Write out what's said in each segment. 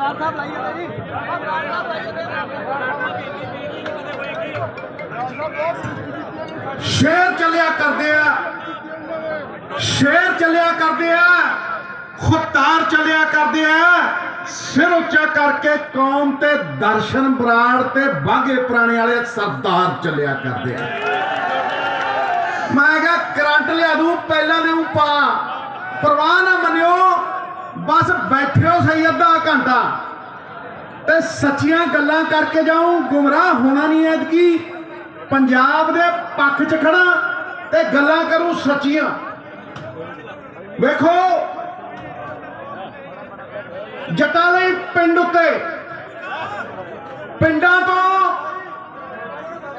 ਹੌਲਦਾਰ ਸਾਹਿਬ ਲਾਈਏ ਤੇ ਜੀ। ਹੌਲਦਾਰ ਸਾਹਿਬ ਲਾਈਏ ਤੇ ਸ਼ੇਰ ਚੱਲਿਆ ਕਰਦੇ ਆ। ਸ਼ੇਰ ਚੱਲਿਆ ਕਰਦੇ ਆ। ਖੁੱਤਾਰ ਚੱਲਿਆ ਕਰਦੇ ਆ। ਸਿਰ ਉੱਚਾ ਕਰਕੇ ਕੌਮ ਤੇ ਦਰਸ਼ਨ ਬਰਾੜ ਤੇ ਬਾਗੇ ਪੁਰਾਣੇ ਵਾਲੇ ਸਰਦਾਰ ਚੱਲਿਆ ਕਰਦੇ ਆ। ਮੈਂ ਕਿਹਾ ਕਰੰਟ ਲਿਆ ਦੂੰ, ਪਹਿਲਾਂ ਦੇ ਨੂੰ ਪਾ। ਪਰਵਾਹ ਨਾ ਮੰਨਿਓ। ਬਸ ਬੈਠਿਓ ਸਹੀ ਅੱਧਾ ਘੰਟਾ। ਤੇ ਸੱਚੀਆਂ ਗੱਲਾਂ ਕਰਕੇ ਜਾਉਂ ਗੁੰਮਰਾਹ ਹੋਣਾ ਨਹੀਂ ਐਤਕੀ। ਪੰਜਾਬ ਦੇ ਪੱਖ 'ਚ ਖੜਾ ਤੇ ਗੱਲਾਂ ਕਰੂੰ ਸੱਚੀਆਂ। ਵੇਖੋ, ਜੱਟਾਂ ਲਈ ਪਿੰਡ ਉੱਤੇ, ਪਿੰਡਾਂ ਤੋਂ,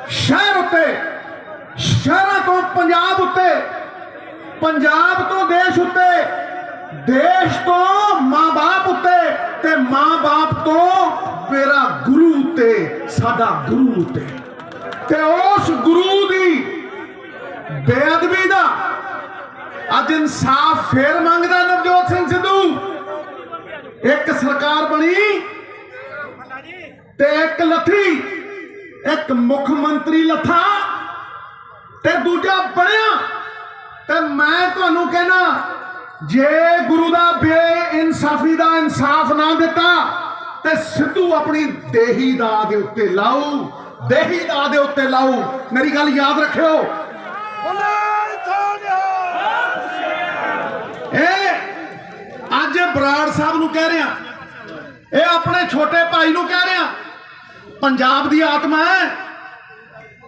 ਸ਼ਹਿਰ ਉੱਤੇ, ਸ਼ਹਿਰਾਂ ਤੋਂ ਪੰਜਾਬ ਉੱਤੇ, ਪੰਜਾਬ ਤੋਂ ਦੇਸ਼ ਉੱਤੇ ਦੇਸ਼ ਤੋਂ ਮਾਂ-ਬਾਪ ਉੱਤੇ ਤੇ ਮਾਂ-ਬਾਪ ਤੋਂ ਮੇਰਾ ਗੁਰੂ ਉੱਤੇ, ਸਾਡਾ ਗੁਰੂ ਉੱਤੇ। ਤੇ ਉਸ ਗੁਰੂ ਦੀ ਬੇਅਦਬੀ ਦਾ ਅੱਜ ਇਨਸਾਫ ਫੇਰ ਮੰਗਦਾ ਨਵਜੋਤ ਸਿੰਘ ਸਿੱਧੂ। ਇੱਕ ਸਰਕਾਰ ਬਣੀ ਤੇ ਇੱਕ ਲੱਥੀ, ਇੱਕ ਮੁੱਖ ਮੰਤਰੀ ਲੱਥਾ ਤੇ ਦੂਜਾ ਬਣਿਆ। ਤੇ ਮੈਂ ਤੁਹਾਨੂੰ ਕਹਿਣਾ ਜੇ ਗੁਰੂ ਦਾ ਬੇਇਨਸਾਫੀ ਦਾ ਇਨਸਾਫ ਨਾ ਦਿੱਤਾ ਤੇ ਸਿੱਧੂ ਆਪਣੀ ਦੇਹੀ ਦਾ ਦੇ ਉੱਤੇ ਲਾਊ ਦੇਹੀ ਦਾ ਦੇ ਉੱਤੇ ਲਾਊ। ਮੇਰੀ ਗੱਲ ਯਾਦ ਰੱਖਿਓ। ਇਹ ਅੱਜ ਬਰਾੜ ਸਾਹਿਬ ਨੂੰ ਕਹਿ ਰਿਹਾ। ਇਹ ਆਪਣੇ ਛੋਟੇ ਭਾਈ ਨੂੰ ਕਹਿ ਰਿਹਾ। ਪੰਜਾਬ ਦੀ ਆਤਮਾ ਹੈ।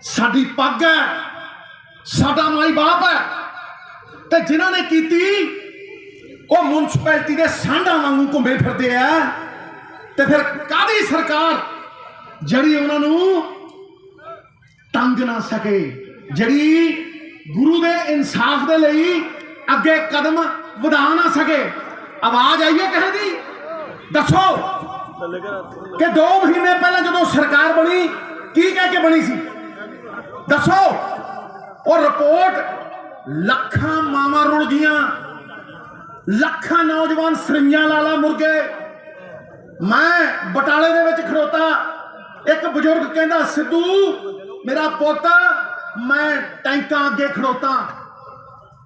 ਸਾਡੀ ਪੱਗ ਹੈ। ਸਾਡਾ ਮਾਈ ਬਾਪ ਹੈ। ਤੇ ਜਿਨ੍ਹਾਂ ਨੇ ਕੀਤੀ ਉਹ ਦੇ ਸਾਂਢਾਂ ਵਾਂਗੂ ਘੁੰਮੇ ਫਿਰਦੇ ਆ। ਤੇ ਫਿਰ ਕਾਦੀ ਸਰਕਾਰ ਜਿਹੜੀ ਉਹਨਾਂ ਨੂੰ ਤੰਗ ਨਾ ਸਕੇ, ਜਿਹੜੀ ਗੁਰੂ ਦੇ ਇਨਸਾਫ ਦੇ ਲਈ ਅੱਗੇ ਕਦਮ ਵਧਾ ਨਾ ਸਕੇ। ਆਵਾਜ਼ ਆਈਏ ਕਿਸੇ ਦੀ? ਦੱਸੋ ਕਿ 2 ਮਹੀਨੇ ਪਹਿਲਾਂ ਜਦੋਂ ਸਰਕਾਰ ਬਣੀ, ਕੀ ਕਹਿ ਕੇ ਬਣੀ ਸੀ? ਦੱਸੋ। ਉਹ ਰਿਪੋਰਟ ਲੱਖਾਂ ਮਾਵਾਂ ਰੁਲ ਗਈਆਂ। ਲੱਖਾਂ ਨੌਜਵਾਨ ਸਰੀਆਂ ਲਾਲਾ ਮੁਰਗੇ। ਮੈਂ ਬਟਾਲੇ ਦੇ ਵਿੱਚ ਖੜੋਤਾ। ਇੱਕ ਬਜ਼ੁਰਗ ਕਹਿੰਦਾ, ਸਿੱਧੂ, ਮੇਰਾ ਪੋਤਾ, ਮੈਂ ਟੈਂਕਾਂ ਅੱਗੇ ਖੜੋਤਾ।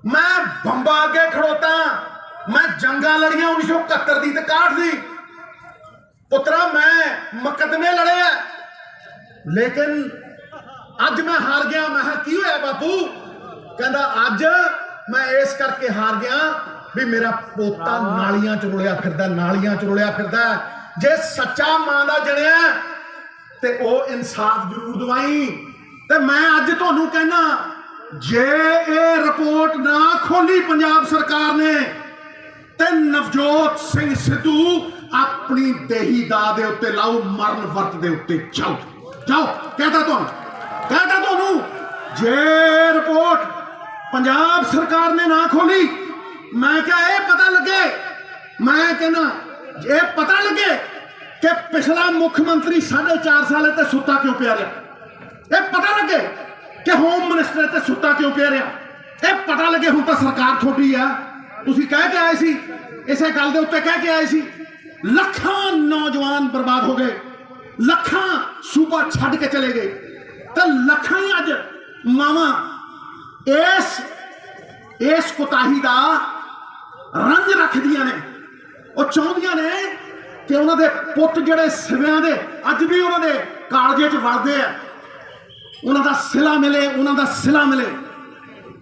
ਮੈਂ ਬੰਬਾਂ ਅੱਗੇ ਖੜੋਤਾ। ਮੈਂ ਜੰਗਾਂ ਲੜੀਆਂ 1971 ਦੀ ਤੇ 61 ਦੀ। ਪੁੱਤਰਾ, ਮੈਂ ਮੁਕੱਦਮੇ ਲੜੇ ਆ। ਲੇਕਿਨ ਅੱਜ ਮੈਂ ਹਾਰ ਗਿਆ। ਮੈਂ ਕਿਹਾ, ਕੀ ਹੋਇਆ ਬਾਪੂ? ਕਹਿੰਦਾ, ਅੱਜ ਮੈਂ ਇਸ ਕਰਕੇ ਹਾਰ ਗਿਆ ਵੀ ਮੇਰਾ ਪੋਤਾ ਨਾਲੀਆਂ ਚ ਰੁਲਿਆ ਫਿਰਦਾ, ਨਾਲੀਆਂ ਚ ਰੁਲਿਆ ਫਿਰਦਾ। ਜੇ ਸੱਚਾ ਮਾਂ ਦਾ ਜਣਿਆ, ਤੇ ਉਹ ਇਨਸਾਫ ਜ਼ਰੂਰ ਦਵਾਈ। ਤੇ ਮੈਂ ਅੱਜ ਤੁਹਾਨੂੰ ਕਹਿਣਾ, ਜੇ ਇਹ ਰਿਪੋਰਟ ਨਾ ਖੋਲੀ ਪੰਜਾਬ ਸਰਕਾਰ ਨੇ, ਤੇ ਨਵਜੋਤ ਸਿੰਘ ਸਿੱਧੂ ਆਪਣੀ ਦੇਹੀ ਦਾ ਦੇ ਉੱਤੇ ਲਾਓ, ਮਰਨ ਵਰਤ ਦੇ ਉੱਤੇ ਜਾਓ। ਜਾਓ, ਕਹਤਾ ਤੁਹਾਨੂੰ ਕਹਤਾ ਤੁਹਾਨੂੰ। ਜੇ ਰਿਪੋਰਟ ਪੰਜਾਬ ਸਰਕਾਰ ਨੇ ਨਾ ਖੋਲੀ ਮੈਂ ਕਿਹਾ ਇਹ ਪਤਾ ਲੱਗੇ ਮੈਂ ਕਹਿੰਦਾ ਇਹ ਪਤਾ ਲੱਗੇ ਕਿ ਪਿਛਲਾ ਮੁੱਖ ਮੰਤਰੀ 4.5 ਸਾਲ ਤੇ ਸੁੱਤਾ ਕਿਉਂ ਪਿਆ ਰਿਹਾ ਇਹ ਪਤਾ ਲੱਗੇ ਕਿ ਹੋਮ ਮਿਨਿਸਟਰ ਤੇ ਸੁੱਤਾ ਕਿਉਂ ਪਿਆ ਰਿਹਾ ਇਹ ਪਤਾ ਲੱਗੇ ਹੁਣ ਤਾਂ ਸਰਕਾਰ ਤੁਹਾਡੀ ਆ ਤੁਸੀਂ ਕਹਿ ਕੇ ਆਏ ਸੀ ਇਸੇ ਗੱਲ ਦੇ ਉੱਤੇ ਕਹਿ ਕੇ ਆਏ ਸੀ ਲੱਖਾਂ ਨੌਜਵਾਨ ਬਰਬਾਦ ਹੋ ਗਏ ਲੱਖਾਂ ਸੂਬਾ ਛੱਡ ਕੇ ਚਲੇ ਗਏ ਤੇ ਲੱਖਾਂ ਹੀ ਅੱਜ ਮਾਵਾਂ ਇਸ ਇਸ ਕੁਤਾਹੀ ਦਾ ਰੰਜ ਰੱਖਦੀਆਂ ਨੇ। ਉਹ ਚਾਹੁੰਦੀਆਂ ਨੇ ਕਿ ਉਹਨਾਂ ਦੇ ਪੁੱਤ ਜਿਹੜੇ ਸਿਵਿਆਂ ਦੇ, ਅੱਜ ਵੀ ਉਹਨਾਂ ਦੇ ਕਾਲਜੇ 'ਚ ਵੜਦੇ ਆ। ਉਹਨਾਂ ਦਾ ਸਿਲਾ ਮਿਲੇ, ਉਹਨਾਂ ਦਾ ਸਿਲਾ ਮਿਲੇ।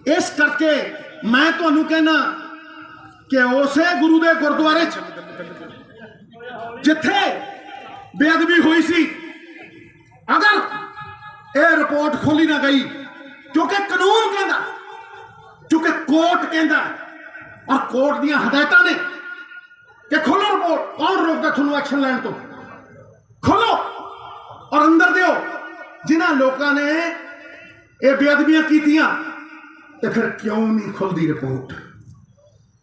ਇਸ ਕਰਕੇ ਮੈਂ ਤੁਹਾਨੂੰ ਕਹਿਣਾ ਕਿ ਉਸੇ ਗੁਰੂ ਦੇ ਗੁਰਦੁਆਰੇ 'ਚ ਜਿੱਥੇ ਬੇਅਦਬੀ ਹੋਈ ਸੀ, ਅਗਰ ਇਹ ਰਿਪੋਰਟ ਖੋਲੀ ਨਾ ਗਈ, ਕਿਉਂਕਿ ਕਾਨੂੰਨ ਕਹਿੰਦਾ, ਕਿਉਂਕਿ ਕੋਰਟ ਕਹਿੰਦਾ ਔਰ ਕੋਰਟ ਦੀਆਂ ਹਦਾਇਤਾਂ ਨੇ ਕਿ ਖੋਲੋ ਰਿਪੋਰਟ, ਕੌਣ ਰੋਕਦਾ ਤੁਹਾਨੂੰ ਐਕਸ਼ਨ ਲੈਣ ਤੋਂ? ਖੋਲੋ ਔਰ ਅੰਦਰ ਦਿਓ। ਜਿਨ੍ਹਾਂ ਲੋਕਾਂ ਨੇ ਇਹ ਬੇਅਦਬੀਆਂ ਕੀਤੀਆਂ, ਤੇ ਫਿਰ ਕਿਉਂ ਨਹੀਂ ਖੁੱਲਦੀ ਰਿਪੋਰਟ?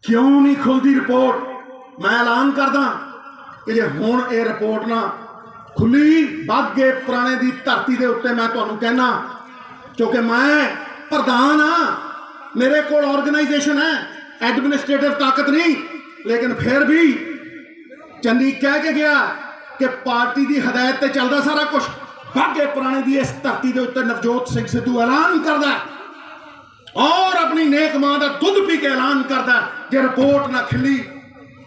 ਕਿਉਂ ਨਹੀਂ ਖੁੱਲਦੀ ਰਿਪੋਰਟ? ਮੈਂ ਐਲਾਨ ਕਰਦਾ ਕਿ ਜੇ ਹੁਣ ਇਹ ਰਿਪੋਰਟ ਨਾ ਖੁੱਲੀ, ਬਾਗੇ ਪੁਰਾਣੇ ਦੀ ਧਰਤੀ ਦੇ ਉੱਤੇ ਮੈਂ ਤੁਹਾਨੂੰ ਕਹਿਣਾ ਕਿਉਂਕਿ ਮੈਂ ਪ੍ਰਧਾਨ ਆ, ਮੇਰੇ ਕੋਲ ਆਰਗੇਨਾਈਜੇਸ਼ਨ ਹੈ। ਐਡਮਿਨਿਸਟ੍ਰੇਟਿਵ ਤਾਕਤ ਨਹੀਂ ਲੇਕਿਨ ਫਿਰ ਵੀ ਚੰਨੀ ਕਹਿ ਕੇ ਗਿਆ ਕਿ ਪਾਰਟੀ ਦੀ ਹਦਾਇਤ ਤੇ ਚੱਲਦਾ ਸਾਰਾ ਕੁਝ ਬਾਗੇ ਪੁਰਾਣੇ ਦੀ ਇਸ ਧਰਤੀ ਦੇ ਉੱਤੇ ਨਵਜੋਤ ਸਿੰਘ ਸਿੱਧੂ ਐਲਾਨ ਕਰਦਾ ਔਰ ਆਪਣੀ ਨੇਕ ਮਾਂ ਦਾ ਦੁੱਧ ਪੀ ਕੇ ਐਲਾਨ ਕਰਦਾ ਜੇ ਰਿਪੋਰਟ ਨਾ ਖਿੱਲੀ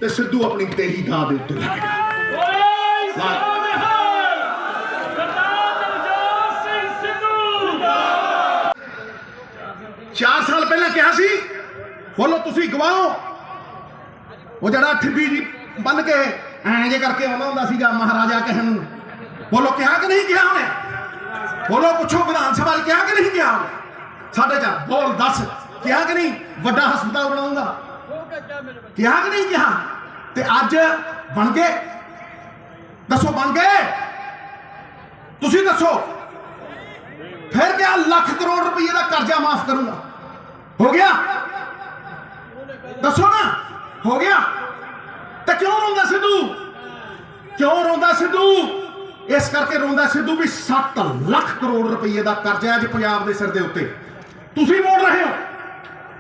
ਤੇ ਸਿੱਧੂ ਆਪਣੀ ਦੇਹੀ ਦਾ ਦੇ ਉੱਤੇ ਲੱਗ ਗਿਆ। 4 ਸਾਲ ਪਹਿਲਾਂ ਕਿਹਾ ਸੀ ਬੋਲੋ, ਤੁਸੀਂ ਗਵਾਓ। ਉਹ ਜਿਹੜਾ ਠਿੱਬੀ ਜੀ ਬੰਨ ਕੇ ਐਂ ਜੇ ਕਰਕੇ ਆਉਂਦਾ ਹੁੰਦਾ ਸੀਗਾ ਮਹਾਰਾਜਾ ਕਹਿਣ ਨੂੰ। ਬੋਲੋ, ਕਿਹਾ ਕਿ ਨਹੀਂ ਕਿਹਾ ਉਹਨੇ? ਬੋਲੋ, ਪੁੱਛੋ, ਵਿਧਾਨ ਸਭਾ 'ਚ ਕਿਹਾ ਕਿ ਨਹੀਂ ਕਿਹਾ ਸਾਡੇ ਚ ਬੋਲ, ਦੱਸ। ਕਿਹਾ ਕਿ ਨਹੀਂ? ਵੱਡਾ ਹਸਪਤਾਲ ਬਣਾਉਂਗਾ ਕਿਹਾ ਕਿ ਨਹੀਂ ਕਿਹਾ? ਤੇ ਅੱਜ ਬਣ ਗਏ ਦੱਸੋ, ਬਣ ਗਏ ਤੁਸੀਂ ਦੱਸੋ। ਫਿਰ ਕਿਹਾ, ਲੱਖ ਕਰੋੜ ਰੁਪਏ ਦਾ ਕਰਜ਼ਾ ਮਾਫ ਕਰੂੰਗਾ। ਹੋ ਗਿਆ? ਦੱਸੋ ਨਾ, ਹੋ ਗਿਆ? ਤਾਂ ਕਿਉਂ ਰੋਂਦਾ ਸਿੱਧੂ? ਕਿਉਂ ਰੋਂਦਾ ਸਿੱਧੂ? ਇਸ ਕਰਕੇ ਰੋਂਦਾ ਸਿੱਧੂ ਵੀ 7 ਲੱਖ ਕਰੋੜ ਰੁਪਏ ਦਾ ਕਰਜ਼ਾ ਅੱਜ ਪੰਜਾਬ ਦੇ ਸਿਰ ਦੇ ਉੱਤੇ। ਤੁਸੀਂ ਮੋੜ ਰਹੇ ਹੋ।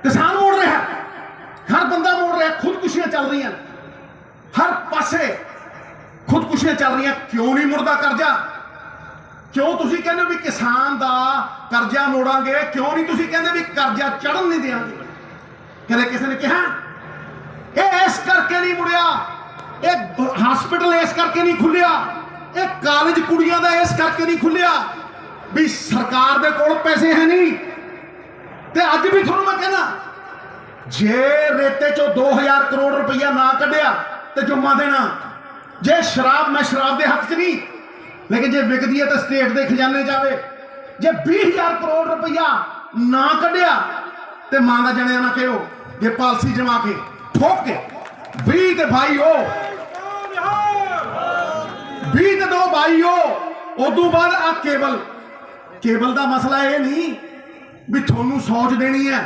ਕਿਸਾਨ ਮੋੜ ਰਿਹਾ ਹਰ ਬੰਦਾ ਮੋੜ ਰਿਹਾ ਖੁਦਕੁਸ਼ੀਆਂ ਚੱਲ ਰਹੀਆਂ ਹਰ ਪਾਸੇ ਖੁਦਕੁਸ਼ੀਆਂ ਚੱਲ ਰਹੀਆਂ। ਕਿਉਂ ਨਹੀਂ ਮੁੜਦਾ ਕਰਜ਼ਾ? ਕਿਉਂ ਤੁਸੀਂ ਕਹਿੰਦੇ ਹੋ ਵੀ ਕਿਸਾਨ ਦਾ ਕਰਜ਼ਾ ਮੋੜਾਂਗੇ? ਕਿਉਂ ਨਹੀਂ ਤੁਸੀਂ ਕਹਿੰਦੇ ਵੀ ਕਰਜ਼ਾ ਚੜਨ ਨਹੀਂ ਦੇਵਾਂਗੇ ਕਦੇ ਕਿਸੇ ਨੇ ਕਿਹਾ? ਇਹ ਇਸ ਕਰਕੇ ਨਹੀਂ ਮੁੜਿਆ। ਇਹ ਹਸਪੀਟਲ ਇਸ ਕਰਕੇ ਨਹੀਂ ਖੁੱਲਿਆ। ਇਹ ਕਾਲਜ ਕੁੜੀਆਂ ਦਾ ਇਸ ਕਰਕੇ ਨਹੀਂ ਖੁੱਲਿਆ ਵੀ ਸਰਕਾਰ ਦੇ ਕੋਲ ਪੈਸੇ ਹੈ ਨਹੀਂ। ਤੇ ਅੱਜ ਵੀ ਤੁਹਾਨੂੰ ਮੈਂ ਕਹਿੰਦਾ, ਜੇ ਰੇਤੇ ਚੋਂ 2000 ਕਰੋੜ ਰੁਪਈਆ ਨਾ ਕੱਢਿਆ ਤੇ ਜੁਮਾ ਦੇਣਾ। ਜੇ ਸ਼ਰਾਬ, ਮੈਂ ਸ਼ਰਾਬ ਦੇ ਹੱਥ 'ਚ ਨਹੀਂ, ਲੇਕਿਨ ਜੇ ਵਿਕਦੀ ਹੈ ਤਾਂ ਸਟੇਟ ਦੇ ਖਜ਼ਾਨੇ ਜਾਵੇ ਜੇ 20000 ਕਰੋੜ ਰੁਪਈਆ ਨਾ ਕੱਢਿਆ ਤੇ ਮਾਂ ਦਾ ਜਣਿਆ ਨਾ ਕਿਹੋ ਜੇ ਪਾਲਸੀ ਜਮਾ ਕੇ ਠੋਕ ਕੇ 20 ਤੇ ਭਾਈ ਉਹ 20 ਤੇ ਦੋ ਭਾਈ ਉਦੋਂ ਬਾਅਦ ਆ ਕੇਬਲ। ਕੇਬਲ ਦਾ ਮਸਲਾ ਇਹ ਨਹੀਂ ਵੀ ਤੁਹਾਨੂੰ ਸੋਚ ਦੇਣੀ ਹੈ।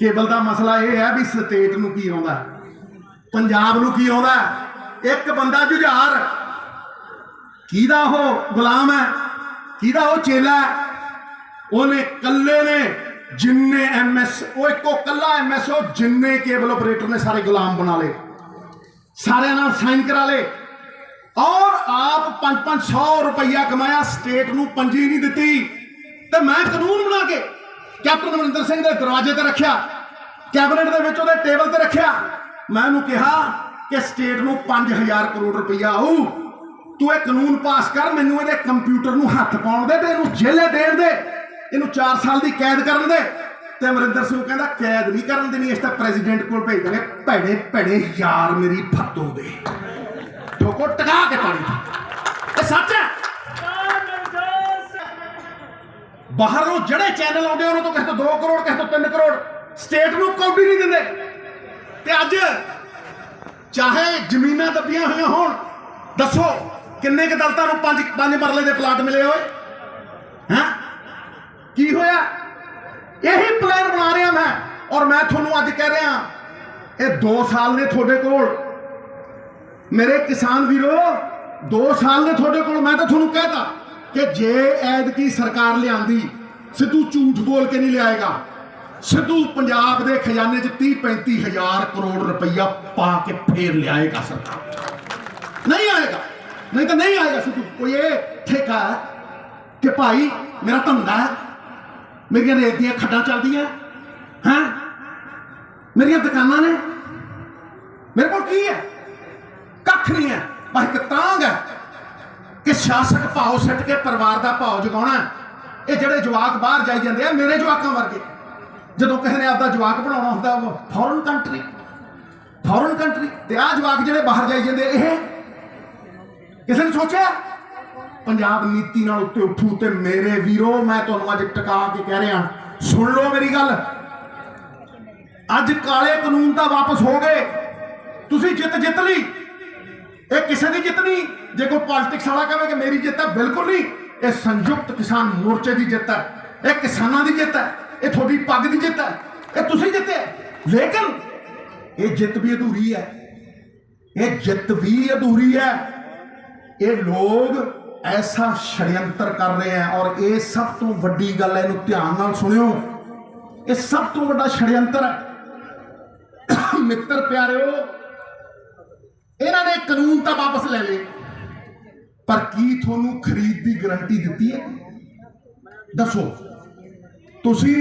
ਕੇਬਲ ਦਾ ਮਸਲਾ ਇਹ ਹੈ ਵੀ ਸਟੇਟ ਨੂੰ ਕੀ ਆਉਂਦਾ ਪੰਜਾਬ ਨੂੰ ਕੀ ਆਉਂਦਾ ਇੱਕ ਬੰਦਾ ਜੁਝਾਰ, ਕਿਹਦਾ ਉਹ ਗੁਲਾਮ ਹੈ, ਕਿਹਦਾ ਉਹ ਚੇਲਾ ਉਹਨੇ ਕੱਲੇ ਨੇ ਜਿੰਨੇ ਐਮਐਸ ਉਹ ਇੱਕੋ ਕੱਲਾ ਐਮਐਸ ਉਹ ਜਿੰਨੇ ਕੇਬਲ ਆਪਰੇਟਰ ਨੇ ਸਾਰੇ ਗੁਲਾਮ ਬਣਾ ਲਏ। ਸਾਰਿਆਂ ਨਾਲ ਸਾਈਨ ਕਰਾ ਲਏ। ਔਰ ਆਪ 5-500 ਰੁਪਈਆ ਕਮਾਇਆ ਸਟੇਟ ਨੂੰ ਪੰਜੀ ਨਹੀਂ ਦਿੱਤੀ। ਤੇ ਮੈਂ ਕਾਨੂੰਨ ਬਣਾ ਕੇ ਕੈਪਟਨ ਅਮਰਿੰਦਰ ਸਿੰਘ ਦੇ ਦਰਵਾਜ਼ੇ ਤੇ ਰੱਖਿਆ, ਕੈਬਨਿਟ ਦੇ ਵਿੱਚ ਉਹਦੇ ਟੇਬਲ ਤੇ ਰੱਖਿਆ। ਮੈਂ ਉਹਨੂੰ ਕਿਹਾ ਕਿ ਸਟੇਟ ਨੂੰ 5000 ਕਰੋੜ ਰੁਪਈਆ ਆਊ। ਤੂੰ ਇਹ ਕਾਨੂੰਨ ਪਾਸ ਕਰ, ਮੈਨੂੰ ਇਹਦੇ ਕੰਪਿਊਟਰ ਨੂੰ ਹੱਥ ਪਾਉਣ ਦੇ ਤੇ ਇਹਨੂੰ ਜੇਲੇ ਦੇਣ ਦੇ। ਇਹਨੂੰ 4 ਸਾਲ ਦੀ ਕੈਦ ਕਰਨ ਦੇ। ਤੇ ਅਮਰਿੰਦਰ ਸਿੰਘ ਕਹਿੰਦਾ, ਕੈਦ ਨਹੀਂ ਕਰਨ ਦੇਣੀ, ਇਸ ਤਾਂ ਪ੍ਰੈਜ਼ੀਡੈਂਟ ਕੋਲ ਭੇਜ ਦੇਣੇ। ਭੈੜੇ ਭੈੜੇ ਯਾਰ ਮੇਰੀ ਫੱਤੋ ਦੇ। ਠੋਕੋ, ਟਕਾ ਕੇ ਪਾਣੀ ਇਹ ਸੱਚ ਹੈ? ਬਾਹਰੋਂ ਜਿਹੜੇ ਚੈਨਲ ਆਉਂਦੇ ਉਹਨਾਂ ਤੋਂ ਕਿਸੇ ਤੋਂ 2 ਕਰੋੜ, ਕਿਸੇ ਤੋਂ 3 ਕਰੋੜ ਸਟੇਟ ਨੂੰ ਕੌਡੀ ਨਹੀਂ ਦਿੰਦੇ। ਤੇ ਅੱਜ ਚਾਹੇ ਜ਼ਮੀਨਾਂ ਦੱਬੀਆਂ ਹੋਈਆਂ ਹੋਣ, ਦੱਸੋ ਕਿੰਨੇ ਕੁ ਦਲਤਾਂ ਨੂੰ ਪੰਜ ਪੰਜ ਮਰਲੇ ਦੇ ਪਲਾਟ ਮਿਲੇ ਹੋਏ? ਹੈਂ? ਕੀ ਹੋਇਆ? ਇਹੀ ਪਲਾਨ ਬਣਾ ਰਿਹਾ ਮੈਂ। ਔਰ ਮੈਂ ਤੁਹਾਨੂੰ ਅੱਜ ਕਹਿ ਰਿਹਾ, ਇਹ 2 ਸਾਲ ਨੇ ਤੁਹਾਡੇ ਕੋਲ। ਮੇਰੇ ਕਿਸਾਨ ਵੀਰੋ 2 ਸਾਲ ਨੇ ਤੁਹਾਡੇ ਕੋਲ। ਮੈਂ ਤਾਂ ਤੁਹਾਨੂੰ ਕਹਿਤਾ ਕਿ ਜੇ ਐਤਕੀ ਸਰਕਾਰ ਲਿਆਂਦੀ, ਸਿੱਧੂ ਝੂਠ ਬੋਲ ਕੇ ਨਹੀਂ ਲਿਆਏਗਾ। ਸਿੱਧੂ ਪੰਜਾਬ ਦੇ ਖਜ਼ਾਨੇ 'ਚ 30 35 ਹਜ਼ਾਰ ਕਰੋੜ ਰੁਪਈਆ ਪਾ ਕੇ ਫੇਰ ਲਿਆਏਗਾ ਸਰਕਾਰ। ਨਹੀਂ ਆਏਗਾ। ਨਹੀਂ ਤਾਂ ਨਹੀਂ ਆਏਗਾ ਸਿੱਧੂ। ਕੋਈ ਇਹ ਠੇਕਾ ਹੈ ਕਿ ਭਾਈ ਮੇਰਾ ਧੰਦਾ ਹੈ ਮੇਰੀਆਂ ਰੇਤ ਦੀਆਂ ਖੱਡਾਂ ਚੱਲਦੀਆਂ? ਹੈਂ? ਮੇਰੀਆਂ ਦੁਕਾਨਾਂ ਨੇ? ਮੇਰੇ ਕੋਲ ਕੀ ਹੈ? ਕੱਖ ਨਹੀਂ ਹੈ। ਬਸ ਇੱਕ ਤਾਂਗ ਹੈ ਕਿ ਸ਼ਾਸਕ ਭਾਉ ਸੱਟ ਕੇ ਪਰਿਵਾਰ ਦਾ ਭਾਉ ਜਗਾਉਣਾ ਇਹ ਜਿਹੜੇ ਜਵਾਕ ਬਾਹਰ ਜਾਈ ਜਾਂਦੇ ਆ, ਮੇਰੇ ਜਵਾਕਾਂ ਵਰਗੇ। ਜਦੋਂ ਕਿਸੇ ਨੇ ਆਪਦਾ ਜਵਾਕ ਬਣਾਉਣਾ ਹੁੰਦਾ, ਉਹ ਫੋਰਨ ਕੰਟਰੀ ਫੋਰਨ ਕੰਟਰੀ ਤੇ ਆ ਜਵਾਕ ਜਿਹੜੇ ਬਾਹਰ ਜਾਈ ਜਾਂਦੇ, ਇਹ ਕਿਸੇ ਨੇ ਸੋਚਿਆ? ਪੰਜਾਬ ਨੀਤੀ ਨਾਲ ਉੱਤੇ ਉੱਠੂ ਤੇ ਮੇਰੇ ਵੀਰੋ, ਮੈਂ ਤੁਹਾਨੂੰ ਅੱਜ ਟਿਕਾ ਕੇ ਕਹਿ ਰਿਹਾ, ਸੁਣ ਲਓ ਮੇਰੀ ਗੱਲ। ਅੱਜ ਕਾਲੇ ਕਾਨੂੰਨ ਤਾਂ ਵਾਪਸ ਹੋ ਗਏ। ਤੁਸੀਂ ਜਿੱਤ ਜਿੱਤ ਲਈ। ਇਹ ਕਿਸੇ ਦੀ ਜਿੱਤ ਨਹੀਂ। ਜੇ ਕੋਈ ਪੋਲਿਟਿਕਸ ਵਾਲਾ ਕਹੇ ਕਿ ਮੇਰੀ ਜਿੱਤ ਹੈ, ਬਿਲਕੁਲ ਨਹੀਂ। ਇਹ ਸੰਯੁਕਤ ਕਿਸਾਨ ਮੋਰਚੇ ਦੀ ਜਿੱਤ ਹੈ। ਇਹ ਕਿਸਾਨਾਂ ਦੀ ਜਿੱਤ ਹੈ। ਇਹ ਤੁਹਾਡੀ ਪੱਗ ਦੀ ਜਿੱਤ ਹੈ। ਇਹ ਤੁਸੀਂ ਜਿੱਤੇ। ਲੇਕਿਨ ਇਹ ਜਿੱਤ ਵੀ ਅਧੂਰੀ ਹੈ। ਇਹ ਜਿੱਤ ਵੀ ਅਧੂਰੀ ਹੈ। ਇਹ ਲੋਕ ਐਸਾ ਛੜਯੰਤਰ ਕਰ ਰਹੇ ਹੈ ਔਰ ਇਹ ਸਭ ਤੋਂ ਵੱਡੀ ਗੱਲ ਹੈ ਇਹਨੂੰ ਧਿਆਨ ਨਾਲ ਸੁਣਿਓ। ਇਹ ਸਭ ਤੋਂ ਵੱਡਾ ਛੜਯੰਤਰ ਹੈ ਮਿੱਤਰ ਪਿਆਰਿਓ, ਇਹਨਾਂ ਨੇ ਕਾਨੂੰਨ ਤਾਂ ਵਾਪਸ ਲੈ ਲਏ। ਪਰ ਕੀ ਤੁਹਾਨੂੰ ਖਰੀਦ ਦੀ ਗਾਰੰਟੀ ਦਿੱਤੀ ਹੈ? ਦੱਸੋ। ਤੁਸੀਂ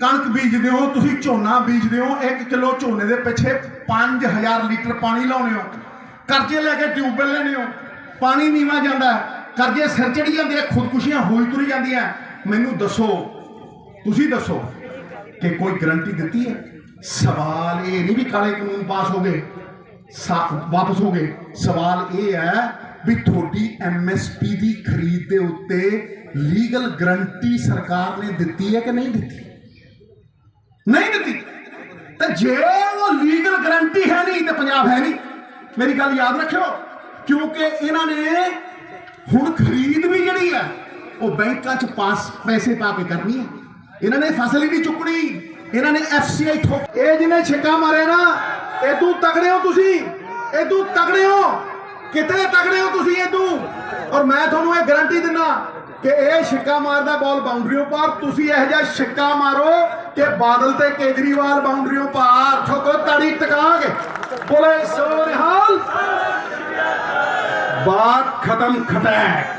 ਕਣਕ ਬੀਜਦੇ ਹੋ, ਤੁਸੀਂ ਝੋਨਾ ਬੀਜਦੇ ਹੋ 1 ਕਿਲੋ ਝੋਨੇ ਦੇ ਪਿੱਛੇ 5000 ਲੀਟਰ ਪਾਣੀ ਲਾਉਣੇ ਹੋ। ਕਰਜ਼ੇ ਲੈ ਕੇ ਟਿਊਬਵੈਲ ਲੈਣੇ ਹੋ। ਪਾਣੀ ਨੀਵਾ ਜਾਂਦਾ ਕਰਜ਼ੇ ਸਿਰ ਚੜੀ ਜਾਂਦੇ ਆ, ਖੁਦਕੁਸ਼ੀਆਂ ਹੋਈ ਤੁਰ ਜਾਂਦੀਆਂ ਮੈਨੂੰ ਦੱਸੋ, ਤੁਸੀਂ ਦੱਸੋ ਕਿ ਕੋਈ ਗਰੰਟੀ ਦਿੱਤੀ ਹੈ? ਸਵਾਲ ਇਹ ਨਹੀਂ ਵੀ ਕਾਲੇ ਕਾਨੂੰਨ ਪਾਸ ਹੋ ਗਏ, ਸਾ- ਵਾਪਸ ਹੋ ਗਏ। ਸਵਾਲ ਇਹ ਹੈ ਵੀ ਤੁਹਾਡੀ ਐਮਐਸਪੀ ਦੀ ਖਰੀਦ ਦੇ ਉੱਤੇ ਲੀਗਲ ਗਰੰਟੀ ਸਰਕਾਰ ਨੇ ਦਿੱਤੀ ਹੈ ਕਿ ਨਹੀਂ ਦਿੱਤੀ? ਨਹੀਂ ਦਿੱਤੀ। ਤਾਂ ਜੇ ਉਹ ਲੀਗਲ ਗਰੰਟੀ ਹੈ ਨਹੀਂ, ਤੇ ਪੰਜਾਬ ਹੈ ਨਹੀਂ। ਮੇਰੀ ਗੱਲ ਯਾਦ ਰੱਖਿਓ। ਕਿਉਂਕਿ ਇਹਨਾਂ ਨੇ ਹੁਣ ਖਰੀਦ ਵੀ ਜਿਹੜੀ ਹੈ ਉਹ ਬੈਂਕਾਂ 'ਚ ਪਾਸ ਪੈਸੇ ਪਾ ਕੇ ਕਰਨੀ ਹੈ ਇਹਨਾਂ ਨੇ ਫਸਲ ਹੀ ਨਹੀਂ ਚੁੱਕਣੀ। ਇਹਨਾਂ ਨੇ ਐਫਸੀਆਈ ਠੋਕ ਇਹ ਜਿਹਨੇ ਛਿੱਕਾ ਮਾਰਿਆ ਨਾ ਇਹ ਤੂੰ ਤਗੜੇ ਹੋ ਤੁਸੀਂ। ਇਹ ਤੂੰ ਤਗੜੇ ਹੋ। ਕਿਤੇ ਤਗੜੇ ਹੋ ਤੁਸੀਂ ਇਹ ਤੂੰ ਔਰ ਮੈਂ ਤੁਹਾਨੂੰ ਇਹ ਗਾਰੰਟੀ ਦਿੰਦਾ ਕਿ ਇਹ ਛਿੱਕਾ ਮਾਰਦਾ ਬਾਲ ਬਾਉਂਡਰੀਓ ਪਾਰ। ਤੁਸੀਂ ਇਹੋ ਜਿਹਾ ਛਿੱਕਾ ਮਾਰੋ ਕਿ ਬਾਦਲ ਤੇ ਕੇਜਰੀਵਾਲ ਬਾਉਂਡਰੀਓ ਪਾਰ। ਠੋਕੋ, ਤੜੀ ਟਕਾ ਕੇ। ਬੋਲੇ ਸੋ ਨਿਹਾਲ ਬਾਤ ਖਤਮ ਖਤੈਕ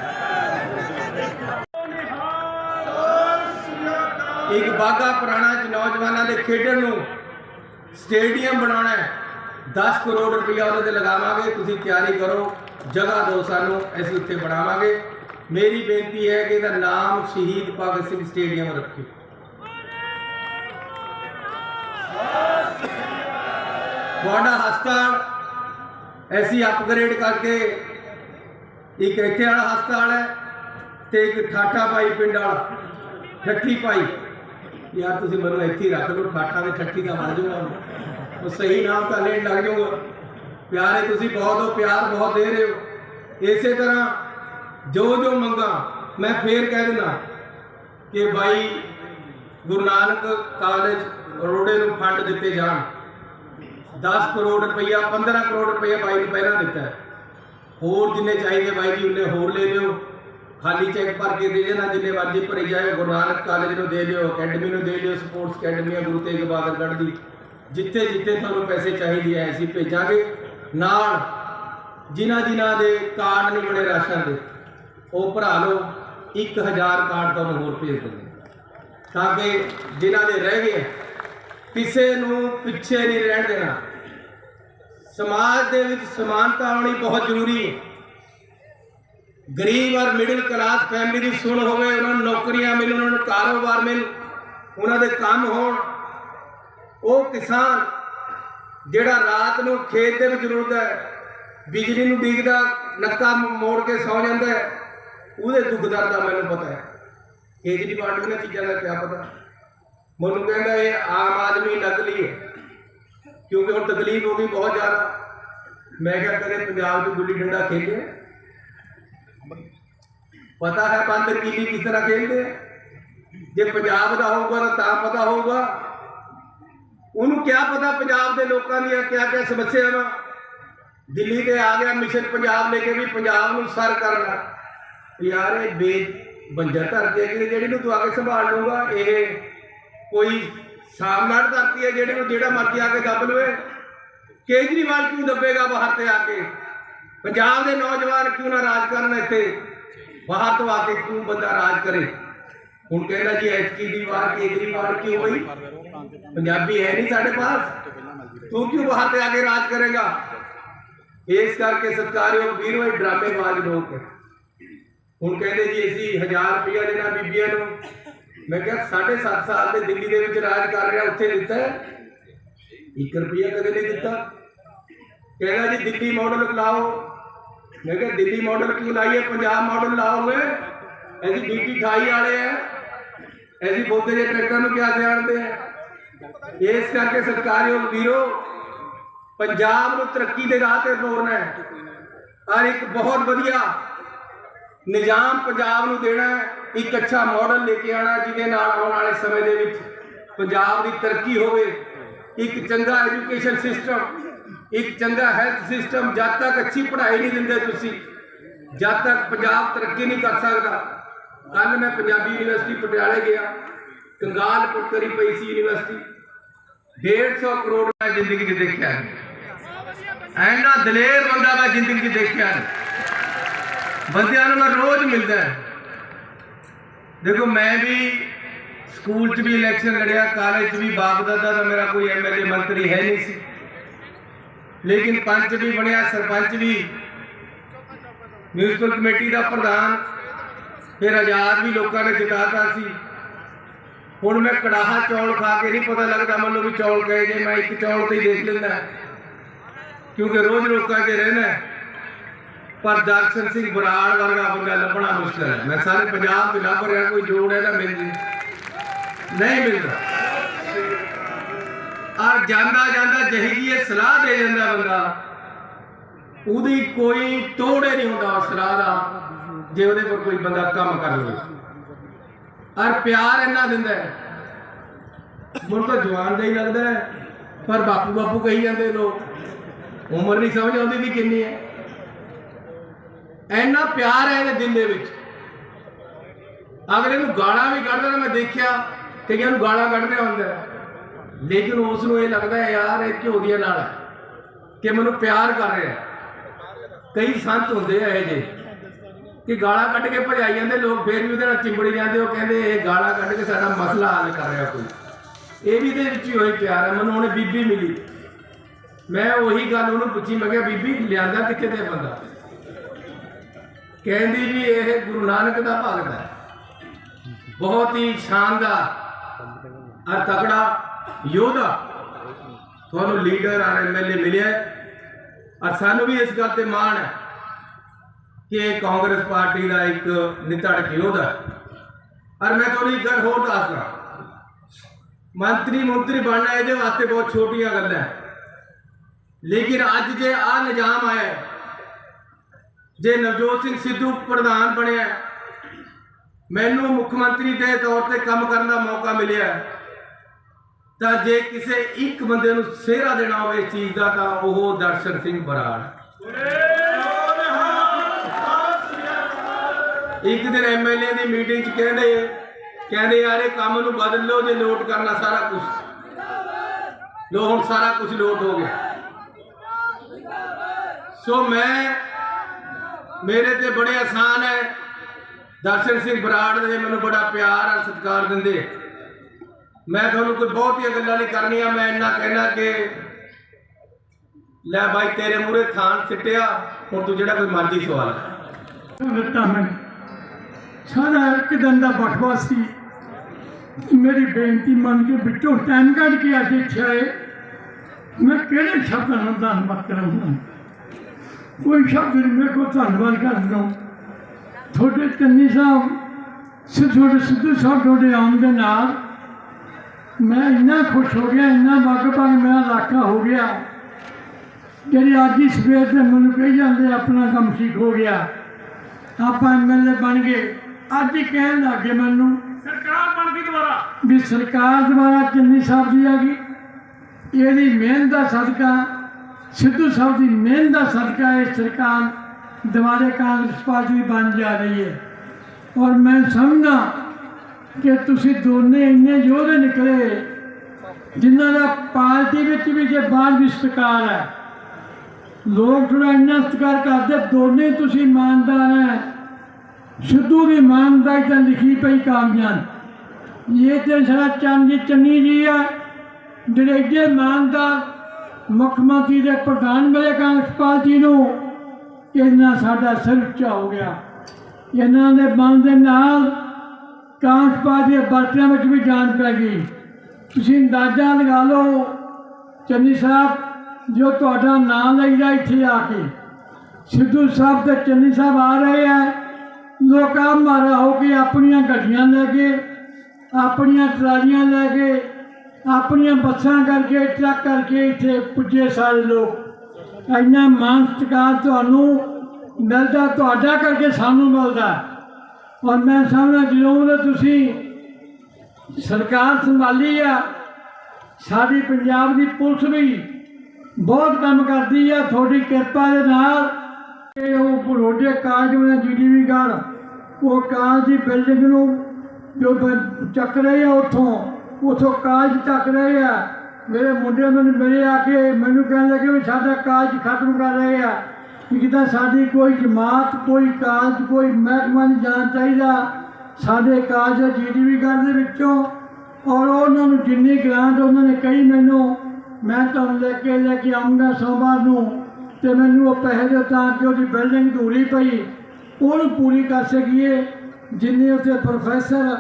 ਇੱਕ ਬਾਗਾ ਪੁਰਾਣਾ ਚ ਨੌਜਵਾਨਾਂ ਦੇ ਖੇਡਣ ਨੂੰ ਸਟੇਡੀਅਮ ਬਣਾਉਣਾ ਹੈ 10 ਕਰੋੜ ਰੁਪਇਆ ਉਹਦੇ ਤੇ ਲਗਾਵਾਂਗੇ ਤੁਸੀਂ ਤਿਆਰੀ ਕਰੋ ਜਗ੍ਹਾ ਦਿਓ ਸਾਨੂੰ ਅਸੀਂ ਉੱਥੇ ਬਣਾਵਾਂਗੇ ਮੇਰੀ ਬੇਨਤੀ ਹੈ ਕਿ ਇਹਦਾ ਨਾਮ ਸ਼ਹੀਦ ਭਗਤ ਸਿੰਘ ਸਟੇਡੀਅਮ ਰੱਖਿਓ ਤੁਹਾਡਾ ਹਸਪਤਾਲ ਅਸੀਂ ਅਪਗ੍ਰੇਡ ਕਰਕੇ ਇੱਕ ਇੱਥੇ ਵਾਲਾ ਹਸਪਤਾਲ ਹੈ ਤੇ ਇੱਕ ਠਾਠਾ ਪਾਈ ਪਿੰਡ ਵਾਲਾ, ਠੱਠੀ ਪਾਈ ਯਾਰ ਤੁਸੀਂ ਮੈਨੂੰ ਇੱਥੇ ਹੀ ਰੱਖ ਲਓ, ਠਾਠਾ ਤੇ ਠੱਠੀ ਦਾ ਬਣ ਜਾਊਗਾ ਉਹ ਸਹੀ ਨਾਮ ਤਾਂ ਲੈਣ ਲੱਗ ਜਾਊਗਾ ਪਿਆਰੇ ਤੁਸੀਂ ਬਹੁਤ ਹੋ, ਪਿਆਰ ਬਹੁਤ ਦੇ ਰਹੇ ਹੋ। ਇਸੇ ਤਰ੍ਹਾਂ ਜੋ ਜੋ ਮੰਗਾ, ਮੈਂ ਫੇਰ ਕਹਿ ਦਿੰਦਾ ਕਿ ਬਾਈ ਗੁਰੂ ਨਾਨਕ ਕਾਲਜ ਰੋੜੇ ਨੂੰ ਫੰਡ ਦਿੱਤੇ ਜਾਣ। 10 ਕਰੋੜ ਰੁਪਈਆ 15 ਕਰੋੜ ਰੁਪਈਆ ਬਾਈ ਨੂੰ ਪਹਿਲਾਂ ਦਿੱਤਾ ਹੋਰ ਜਿੰਨੇ ਚਾਹੀਦੇ ਬਾਈ ਜੀ, ਉਹਨੇ ਹੋਰ ਲੈ ਲਿਓ। ਖਾਲੀ ਚੈੱਕ ਭਰ ਕੇ ਦੇ ਦੇਣਾ, ਜਿੰਨੇ ਮਰਜ਼ੀ ਭਰੀ ਜਾਏ ਗੁਰੂ ਨਾਨਕ ਕਾਲਜ ਨੂੰ ਦੇ ਲਿਓ ਅਕੈਡਮੀ ਨੂੰ ਦੇ ਲਿਓ ਸਪੋਰਟਸ ਅਕੈਡਮੀ ਹੈ ਗੁਰੂ ਤੇਗ ਬਹਾਦਰਗੜ੍ਹ ਦੀ। ਜਿੱਥੇ ਜਿੱਥੇ ਤੁਹਾਨੂੰ ਪੈਸੇ ਚਾਹੀਦੇ ਆ, ਅਸੀਂ ਭੇਜਾਂਗੇ। ਨਾਲ ਜਿਨ੍ਹਾਂ ਜਿਨ੍ਹਾਂ ਦੇ ਕਾਰਡ ਨਹੀਂ ਬਣੇ ਰਾਸ਼ਨ ਦੇ, ਉਹ ਭਰਾ ਲਓ 1000 ਕਾਰਡ ਤੁਹਾਨੂੰ ਹੋਰ ਭੇਜ ਦਿੰਦੇ ਤਾਂ ਕਿ ਜਿਨ੍ਹਾਂ ਦੇ ਰਹਿ ਗਏ ਕਿਸੇ ਨੂੰ ਪਿੱਛੇ ਨਹੀਂ ਰਹਿਣ ਦੇਣਾ। ਸਮਾਜ ਦੇ ਵਿੱਚ ਸਮਾਨਤਾ ਹੋਣੀ ਬਹੁਤ ਜ਼ਰੂਰੀ ਹੈ। ਗਰੀਬ ਔਰ ਮਿਡਲ ਕਲਾਸ ਫੈਮਿਲੀ ਦੀ ਸੁਣ ਹੋਵੇ, ਉਹਨਾਂ ਨੂੰ ਨੌਕਰੀਆਂ ਮਿਲਣ, ਉਹਨਾਂ ਨੂੰ ਕਾਰੋਬਾਰ ਮਿਲ, ਉਹਨਾਂ ਦੇ ਕੰਮ ਹੋਣ, ਉਹ ਕਿਸਾਨ ਜਿਹੜਾ ਰਾਤ ਨੂੰ ਖੇਤ ਦੇ ਵਿੱਚ ਰੁਲਦਾ ਹੈ, ਬਿਜਲੀ ਨੂੰ ਡੀਗਦਾ ਨੱਕਾ ਮੋੜ ਕੇ ਸੌ ਜਾਂਦਾ ਹੈ, ਉਹਦੇ ਦੁੱਖ ਦਰਦ ਦਾ ਮੈਨੂੰ ਪਤਾ ਹੈ। ਕੇਜਰੀਵਾਲ ਨੂੰ ਇਹਨਾਂ ਚੀਜ਼ਾਂ ਦਾ ਕਿਆ ਪਤਾ? ਮੈਨੂੰ ਕਹਿੰਦਾ ਇਹ ਆਮ ਆਦਮੀ ਨਕਲੀ ਹੈ। ਕਿਉਂਕਿ ਹੁਣ ਤਕਲੀਫ ਹੋ ਗਈ ਬਹੁਤ ਜ਼ਿਆਦਾ। ਮੈਂ ਕਿਹਾ ਕਦੇ ਪੰਜਾਬ 'ਚ ਗੁੱਲੀ ਡੰਡਾ ਖੇਡੇ। ਪਤਾ ਹੈ ਬਾਂਦਰ ਕੀਲੀ ਕਿਸ ਤਰ੍ਹਾਂ ਖੇਲਦੇ ਜੇ ਪੰਜਾਬ ਦਾ ਹੋਊਗਾ ਤਾਂ ਤਾਂ ਪਤਾ ਹੋਊਗਾ। ਉਹਨੂੰ ਕਿਆ ਪਤਾ ਪੰਜਾਬ ਦੇ ਲੋਕਾਂ ਦੀਆਂ ਕਿਆ ਕਿਆ ਸਮੱਸਿਆਵਾਂ ਦਿੱਲੀ ਤੇ ਆ ਗਿਆ ਮਿਸ਼ਨ ਪੰਜਾਬ ਲੈ ਕੇ ਵੀ ਪੰਜਾਬ ਨੂੰ ਸਰ ਕਰਨਾ। ਯਾਰ ਇਹ ਬੇ ਬੰਜਰ ਧਰਤੀ ਹੈ ਕਿ ਜਿਹੜੀ ਨੂੰ ਤੂੰ ਆ ਕੇ ਸੰਭਾਲ ਲਊਗਾ, ਇਹ ਕੋਈ ਸਾਮਨਾਟ ਧਰਤੀ ਹੈ, ਜਿਹੜੇ ਨੂੰ ਜਿਹੜਾ ਮਰਜ਼ੀ ਆ ਕੇ ਦੱਬ ਲਵੇ। ਕੇਜਰੀਵਾਲ ਕਿਉਂ ਦੱਬੇਗਾ ਬਾਹਰ ਤੇ ਆ ਕੇ? ਪੰਜਾਬ ਦੇ ਨੌਜਵਾਨ ਕਿਉਂ ਨਾ ਰਾਜ ਕਰਨ ਇੱਥੇ? ਬਾਹਰ ਤੋਂ ਆ ਕੇ ਕਿਉਂ ਬੰਦਾ ਰਾਜ ਕਰੇ? ਹੁਣ ਕਹਿੰਦਾ ਜੀ, ਐਤਕੀ ਦੀ ਵਾਰ ਕੇਜਰੀਵਾਲ ਕਿਉਂ ਬਈ? ਪੰਜਾਬੀ ਹੈ ਨਹੀਂ ਸਾਡੇ ਪਾਸ। ਤੂੰ ਕਿਉਂ ਬਾਹਰ ਤੇ ਆ ਕੇ ਰਾਜ ਕਰੇਗਾ? ਇਸ ਕਰਕੇ ਸਤਕਾਰਯੋਗ ਵੀਰਵਾਈ ਡਰਾਮੇਬਾਜ਼ ਲੋਕ ਹੁਣ ਕਹਿੰਦੇ ਜੀ, ਅਸੀਂ 1000 ਰੁਪਇਆ ਦੇਣਾ ਬੀਬੀਆਂ ਨੂੰ। ਮੈਂ ਕਿਹਾ 7.5 ਸਾਲ ਦੇ ਦਿੱਲੀ ਦੇ ਵਿੱਚ ਰਾਜ ਕਰ ਰਿਹਾ, ਉੱਥੇ ਦਿੱਤਾ 1 ਰੁਪਇਆ ਕਦੇ ਨਹੀਂ ਦਿੱਤਾ। ਕਹਿੰਦਾ ਜੀ, ਦਿੱਲੀ ਮਾਡਲ ਲਾਓ। ਮੈਂ ਕਿਹਾ, ਦਿੱਲੀ ਮਾਡਲ ਕਿਉਂ ਲਾਈਏ? ਪੰਜਾਬ ਮਾਡਲ ਲਾਓਗੇ ਅਸੀਂ ਡੀਟੀ 28 ਵਾਲੇ ਆ। ਅਸੀਂ ਬੋਲਦੇ ਦੇ ਟਰੈਕਟਰ ਨੂੰ ਕਿਆ ਜਾਣਦੇ ਆ? ਇਸ ਕਰਕੇ ਸਰਕਾਰਯੋਗ ਵੀਰੋ, ਪੰਜਾਬ ਨੂੰ ਤਰੱਕੀ ਦੇ ਰਾਹ ਤੇ ਤੋਰਨਾ ਹੈ। ਔਰ ਇੱਕ ਬਹੁਤ ਵਧੀਆ ਨਿਜ਼ਾਮ ਪੰਜਾਬ ਨੂੰ ਦੇਣਾ ਇੱਕ ਅੱਛਾ ਮਾਡਲ ਲੈ ਕੇ ਆਣਾ ਜਿਹਦੇ ਨਾਲ ਆਉਣ ਵਾਲੇ ਸਮੇਂ ਦੇ ਵਿੱਚ ਪੰਜਾਬ ਦੀ ਤਰੱਕੀ ਹੋਵੇ। ਇੱਕ ਚੰਗਾ ਐਜੂਕੇਸ਼ਨ ਸਿਸਟਮ ਇੱਕ ਚੰਗਾ ਹੈਲਥ ਸਿਸਟਮ ਜਦ ਤੱਕ ਅੱਛੀ ਪੜ੍ਹਾਈ ਨਹੀਂ ਦਿੰਦੇ ਤੁਸੀਂ, ਜਦ ਤੱਕ ਪੰਜਾਬ ਤਰੱਕੀ ਨਹੀਂ ਕਰ ਸਕਦਾ। ਕੱਲ ਮੈਂ ਪੰਜਾਬੀ ਯੂਨੀਵਰਸਿਟੀ ਪਟਿਆਲੇ ਗਿਆ ਕੰਗਾਲ ਪੁੱਤਰੀ ਪਈ ਸੀ ਯੂਨੀਵਰਸਿਟੀ। 150 ਕਰੋੜ ਮੈਂ ਜ਼ਿੰਦਗੀ 'ਚ ਦੇਖਿਆ। ਹੈ ਐਨਾ ਦਲੇਰ ਬੰਦਾ ਮੈਂ ਜ਼ਿੰਦਗੀ 'ਚ ਦੇਖਿਆ ਨਹੀਂ ਬੰਦਿਆਂ ਨੂੰ ਮੈਂ ਰੋਜ਼ ਮਿਲਦਾ ਦੇਖੋ, ਮੈਂ ਵੀ ਸਕੂਲ 'ਚ ਵੀ ਇਲੈਕਸ਼ਨ ਲੜਿਆ ਕਾਲਜ 'ਚ ਵੀ ਬਾਪ ਦਾਦਾ ਦਾ ਮੇਰਾ ਕੋਈ ਐਮਐਲਏ ਮੰਤਰੀ ਹੈ ਨਹੀਂ ਸੀ। ਲੇਕਿਨ ਪੰਚ ਵੀ ਬਣਿਆ, ਸਰਪੰਚ ਵੀ। ਮਿਊਨਿਸਪਲ ਕਮੇਟੀ ਦਾ ਪ੍ਰਧਾਨ, ਫਿਰ ਆਜ਼ਾਦ ਵੀ ਲੋਕਾਂ ਨੇ ਜਿਤਾਤਾ ਸੀ। ਹੁਣ ਮੈਂ ਕੜਾਹਾ ਚੌਲ ਖਾ ਕੇ ਨਹੀਂ ਪਤਾ ਲੱਗਦਾ ਮੈਨੂੰ ਵੀ ਚੌਲ ਗਏ ਜੇ, ਮੈਂ ਇੱਕ ਚੌਲ ਤੇ ਹੀ ਦੇਖ ਲੈਂਦਾ। ਕਿਉਂਕਿ ਰੋਜ਼ ਲੋਕਾਂ 'ਚ ਰਹਿਣਾ ਪਰ ਦਰਸ਼ਨ ਸਿੰਘ ਬਰਾੜ ਵਰਗਾ ਬੰਦਾ ਲੱਭਣਾ ਮੁਸ਼ਕਲ ਹੈ। ਮੈਂ ਸਾਰੇ ਪੰਜਾਬ 'ਚ ਲੱਭ ਰਿਹਾ, ਕੋਈ ਜੋੜ ਇਹਦਾ ਮਿਲ ਜੀ। ਨਹੀਂ ਮਿਲਦਾ। ਔਰ ਜਾਂਦਾ ਜਾਂਦਾ ਜਿਹੀ ਜੀ ਇਹ ਸਲਾਹ ਦੇ ਜਾਂਦਾ ਬੰਦਾ। ਉਹਦੀ ਕੋਈ ਤੋੜੇ ਨਹੀਂ ਹੁੰਦਾ ਸਲਾਹ ਦਾ, ਜੇ ਉਹਦੇ ਪਰ ਕੋਈ ਬੰਦਾ ਕੰਮ ਕਰ ਲਵੇ। ਔਰ ਪਿਆਰ ਇੰਨਾ ਦਿੰਦਾ ਹੈ। ਤਾਂ ਜਵਾਨ ਦਾ ਹੀ ਲੱਗਦਾ ਪਰ ਬਾਪੂ ਬਾਪੂ ਕਹੀ ਜਾਂਦੇ ਲੋਕ। ਉਮਰ ਨਹੀਂ ਸਮਝ ਆਉਂਦੀ ਵੀ ਕਿੰਨੀ ਹੈ। ਇੰਨਾ ਪਿਆਰ ਹੈ ਇਹਦੇ ਦਿਲ ਦੇ ਵਿੱਚ। ਅਗਲੇ ਨੂੰ ਗਾਲਾਂ ਵੀ ਕੱਢਦਾ ਨਾ ਮੈਂ ਦੇਖਿਆ ਕਈਆਂ ਨੂੰ ਉਹਨੂੰ ਗਾਲਾਂ ਕੱਢਦੇ ਹੁੰਦਾ ਲੇਕਿਨ ਉਸ ਨੂੰ ਇਹ ਲੱਗਦਾ ਹੈ, ਯਾਰ, ਇਹ ਘਿਓ ਦੀਆਂ ਨਾਲ ਹੈ? ਕਿ ਮੈਨੂੰ ਪਿਆਰ ਕਰ ਰਿਹਾ ਕਈ ਸੰਤ ਹੁੰਦੇ ਆ ਇਹ ਜੇ ਕਿ ਗਾਲਾਂ ਕੱਢ ਕੇ ਭਜਾਈ ਜਾਂਦੇ, ਲੋਕ ਫੇਰ ਵੀ ਉਹਦੇ ਨਾਲ ਚਿੰਬੜੀ ਜਾਂਦੇ, ਉਹ ਕਹਿੰਦੇ, ਇਹ ਗਾਲਾਂ ਕੱਢ ਕੇ ਸਾਡਾ ਮਸਲਾ ਹੱਲ ਕਰ ਰਿਹਾ ਕੋਈ। ਇਹ ਵੀ ਦੇ ਵਿੱਚ ਹੀ ਹੋਈ ਪਿਆਰ ਹੈ। ਮੈਨੂੰ ਉਹਨੇ ਬੀਬੀ ਮਿਲੀ। ਮੈਂ ਉਹੀ ਗੱਲ ਉਹਨੂੰ ਪੁੱਛੀ, ਮੈਂ ਕਿਹਾ, ਬੀਬੀ, ਲਿਆਂਦਾ ਕਿੱਥੇ ਤੇ ਬੰਦਾ? ਕਹਿੰਦੀ ਵੀ ਇਹ ਗੁਰੂ ਨਾਨਕ ਦਾ ਭਗਤ ਹੈ। ਬਹੁਤ ਹੀ ਸ਼ਾਨਦਾਰ ਆ ਤਕੜਾ ਯੋਧਾ। ਤੁਹਾਨੂੰ ਲੀਡਰ ਆ ਐਮਐਲਏ ਮਿਲਿਆ ਔਰ ਸਾਨੂੰ ਵੀ ਇਸ ਗੱਲ ਤੇ ਮਾਣ ਹੈ ਕਿ ਇਹ ਕਾਂਗਰਸ ਪਾਰਟੀ ਦਾ ਇੱਕ ਨਿਤੜਕ ਯੋਧਾ ਔਰ ਮੈਂ ਤੁਹਾਨੂੰ ਇੱਕ ਗੱਲ ਹੋਰ ਦੱਸਦਾ ਮੰਤਰੀ ਮੰਤਰੀ ਬਣਨਾ ਇਹਦੇ ਵਾਸਤੇ ਬਹੁਤ ਛੋਟੀਆਂ ਗੱਲਾਂ ਲੇਕਿਨ ਅੱਜ ਜੇ ਆ ਨਿਜ਼ਾਮ ਆਇਆ ਜੇ ਨਵਜੋਤ ਸਿੰਘ ਸਿੱਧੂ ਪ੍ਰਧਾਨ ਬਣਿਆ, ਮੈਨੂੰ ਮੁੱਖ ਮੰਤਰੀ ਦੇ ਤੌਰ ਤੇ ਕੰਮ ਕਰਨ ਦਾ ਮੌਕਾ ਮਿਲਿਆ। ਤਾਂ ਜੇ ਕਿਸੇ ਇੱਕ ਬੰਦੇ ਨੂੰ ਸਿਹਰਾ ਦੇਣਾ ਹੋਵੇ ਇਸ ਚੀਜ਼ ਦਾ, ਤਾਂ ਉਹ ਦਰਸ਼ਨ ਸਿੰਘ ਬਰਾੜ। ਇੱਕ ਦਿਨ ਐਮਐਲਏ ਦੀ ਮੀਟਿੰਗ 'ਚ ਕਹਿੰਦੇ ਕਹਿੰਦੇ, ਯਾਰ, ਇਹ ਕੰਮ ਨੂੰ ਬਦਲ ਲਓ, ਜੇ ਨੋਟ ਕਰਨਾ ਸਾਰਾ ਕੁਝ ਲੋ ਹੁਣ ਸਾਰਾ ਕੁਝ ਲੋਟ ਹੋ ਗਿਆ। ਸੋ ਮੈਂ ਮੇਰੇ ਤੇ ਬੜੇ ਆਸਾਨ ਹੈ। ਦਰਸ਼ਨ ਸਿੰਘ ਬਰਾੜ ਦੇ ਮੈਨੂੰ ਬੜਾ ਪਿਆਰ ਔਰ ਸਤਿਕਾਰ ਦਿੰਦੇ। ਮੈਂ ਤੁਹਾਨੂੰ ਕੋਈ ਬਹੁਤੀਆਂ ਗੱਲਾਂ ਨਹੀਂ ਕਰਨੀਆਂ, ਮੈਂ ਇੰਨਾ ਕਹਿਣਾ ਕਿ ਲੈ ਬਾਈ, ਤੇਰੇ ਮੂਰੇ ਥਾਨ ਸਿੱਟਿਆ, ਹੁਣ ਤੂੰ ਜਿਹੜਾ ਕੋਈ ਮਰਜ਼ੀ ਸਵਾਲ ਹੈ ਮੈਂ ਸਾਰਾ ਇੱਕ ਦਿਨ ਦਾ ਬਖਵਾ ਸੀ। ਮੇਰੀ ਬੇਨਤੀ ਮੰਨ ਕੇ ਵਿੱਚੋਂ ਟਾਈਮ ਕੱਢ ਕੇ ਅੱਜ ਇੱਥੇ ਆਏ। ਮੈਂ ਕਿਹੜੇ ਸ਼ਬਦਾਂ ਨਾਲ ਧੰਨਵਾਦ ਕਰਾਂਗਾ? ਕੋਈ ਸ਼ਬਦ ਮੇਰੇ ਕੋਲ ਧੰਨਵਾਦ ਕਰਦਾ। ਤੁਹਾਡੇ ਚੰਨੀ ਸਾਹਿਬ ਸਿੱਧੂ ਸਿੱਧੂ ਸਾਹਿਬ ਤੁਹਾਡੇ ਆਉਣ ਦੇ ਨਾਲ ਮੈਂ ਇੰਨਾ ਖੁਸ਼ ਹੋ ਗਿਆ ਇੰਨਾ ਮਗਪਾਂ ਮੇਰਾ ਇਲਾਕਾ ਹੋ ਗਿਆ। ਜਿਹੜੀ ਅੱਜ ਹੀ ਸਵੇਰ ਤੇ ਮੈਨੂੰ ਕਹੀ ਜਾਂਦੇ ਆਪਣਾ ਕੰਮ ਠੀਕ ਹੋ ਗਿਆ। ਆਪਾਂ ਐਮਐਲਏ ਬਣ ਗਏ। ਅੱਜ ਹੀ ਕਹਿਣ ਲੱਗੇ ਮੈਨੂੰ ਸਰਕਾਰ ਬਣ ਗਈ ਦੁਬਾਰਾ। ਵੀ ਸਰਕਾਰ ਦੁਆਰਾ ਚੰਨੀ ਸਾਹਿਬ ਦੀ ਆ ਗਈ। ਇਹਦੀ ਮਿਹਨਤ ਦਾ ਸਦਕਾ ਸਿੱਧੂ ਸਾਹਿਬ ਦੀ ਮਿਹਨਤ ਦਾ ਸਦਕਾ ਇਹ ਸਰਕਾਰ ਦੁਬਾਰੇ ਕਾਂਗਰਸ ਪਾਰਟੀ ਬਣ ਜਾ ਰਹੀ ਹੈ। ਔਰ ਮੈਂ ਸਮਝਦਾ ਕਿ ਤੁਸੀਂ ਦੋਨੇ ਇੰਨੇ ਯੋਧੇ ਨਿਕਲੇ ਜਿਨ੍ਹਾਂ ਦਾ ਪਾਰਟੀ ਵਿੱਚ ਵੀ ਜੇ ਬਾਹਰ ਵੀ ਸਤਿਕਾਰ ਹੈ। ਲੋਕ ਥੋੜਾ ਇੰਨਾ ਸਤਿਕਾਰ ਕਰਦੇ, ਦੋਨੇ ਤੁਸੀਂ ਇਮਾਨਦਾਰ ਹੈ। ਸਿੱਧੂ ਦੀ ਇਮਾਨਦਾਰੀ ਤਾਂ ਲਿਖੀ ਪਈ ਕਾਮਯਾਬ ਇਹ ਤੇ ਸਾਡਾ ਚੰਦ ਜੀ, ਚੰਨੀ ਜੀ ਆ, ਜਿਹੜੇ ਇਮਾਨਦਾਰ ਮੁੱਖ ਮੰਤਰੀ ਦੇ ਪ੍ਰਧਾਨ ਮਿਲੇ ਕਾਂਗਰਸ ਪਾਰਟੀ ਨੂੰ, ਇਹਨਾਂ ਸਾਡਾ ਸਿਰ ਉੱਚਾ ਹੋ ਗਿਆ। ਇਹਨਾਂ ਦੇ ਮਨ ਦੇ ਨਾਲ ਕਾਂਗਰਸ ਪਾਰਟੀ ਦੇ ਬਾਟਿਆਂ ਵਿੱਚ ਵੀ ਜਾਨ ਪੈ ਗਈ। ਤੁਸੀਂ ਅੰਦਾਜ਼ਾ ਲਗਾ ਲਓ, ਚੰਨੀ ਸਾਹਿਬ, ਜੋ ਤੁਹਾਡਾ ਨਾਮ ਲਈਦਾ ਇੱਥੇ ਆ ਕੇ। ਸਿੱਧੂ ਸਾਹਿਬ ਤੇ ਚੰਨੀ ਸਾਹਿਬ ਆ ਰਹੇ ਆ। ਲੋਕਾਂ ਮਾਰਾ ਹੋ ਕੇ ਆਪਣੀਆਂ ਗੱਡੀਆਂ ਲੈ ਕੇ, ਆਪਣੀਆਂ ਟਰਾਲੀਆਂ ਲੈ ਕੇ ਆਪਣੀਆਂ ਬੱਸਾਂ ਕਰਕੇ, ਟਰੱਕ ਕਰਕੇ ਇੱਥੇ ਪੁੱਜੇ ਸਾਰੇ ਲੋਕ। ਇੰਨਾ ਮਾਨ ਸਤਿਕਾਰ ਤੁਹਾਨੂੰ ਮਿਲਦਾ, ਤੁਹਾਡਾ ਕਰਕੇ ਸਾਨੂੰ ਮਿਲਦਾ। ਔਰ ਮੈਂ ਸਮਝਦਾ ਜਦੋਂ ਦਾ ਤੁਸੀਂ ਸਰਕਾਰ ਸੰਭਾਲੀ ਆ, ਸਾਡੀ ਪੰਜਾਬ ਦੀ ਪੁਲਿਸ ਵੀ ਬਹੁਤ ਕੰਮ ਕਰਦੀ ਆ, ਤੁਹਾਡੀ ਕਿਰਪਾ ਦੇ ਨਾਲ। ਇਹ ਉਹ ਰੋਡੇ ਕਾਲਜ ਵਾਲਾ ਜੀਡੀਵੀ ਘਰ ਉਹ ਕਾਲਜ ਦੀ ਬਿਲਡਿੰਗ ਨੂੰ ਜੋ ਚੱਕ ਰਹੇ ਆ ਉੱਥੋਂ ਉੱਥੋਂ ਕਾਲਜ ਚੱਕ ਰਹੇ ਆ ਮੇਰੇ ਮੁੰਡੇ ਮੈਨੂੰ ਮਿਲੇ ਆ ਕੇ, ਮੈਨੂੰ ਕਹਿਣ ਲੱਗੇ ਵੀ ਸਾਡਾ ਕਾਲਜ ਖਤਮ ਕਰ ਰਹੇ ਆ ਕਿ ਕਿਤਾ ਸਾਡੀ ਕੋਈ ਜਮਾਤ, ਕੋਈ ਕਾਲਜ, ਕੋਈ ਮਹਿਕਮਾ ਨਹੀਂ ਜਾਣਾ ਚਾਹੀਦਾ। ਸਾਡੇ ਕਾਲਜ ਜੀਡੀਪੀ ਕਰ ਦੇ ਵਿੱਚੋਂ। ਔਰ ਉਹਨਾਂ ਨੂੰ ਜਿੰਨੀ ਗ੍ਰਾਂਟ ਉਹਨਾਂ ਨੇ ਕਹੀ ਮੈਨੂੰ, ਮੈਂ ਤੁਹਾਨੂੰ ਲੈ ਕੇ ਲੈ ਕੇ ਆਉਂਗਾ ਸੋਮਵਾਰ ਨੂੰ। ਤੇ ਮੈਨੂੰ ਉਹ ਪੈਸੇ ਦੇ ਤਾਂ ਕਿ ਉਹਦੀ ਬਿਲਡਿੰਗ ਧੂਰੀ ਪਈ। ਉਹਨੂੰ ਪੂਰੀ ਕਰ ਸਕੀਏ, ਜਿੰਨੇ ਉੱਥੇ ਪ੍ਰੋਫੈਸਰ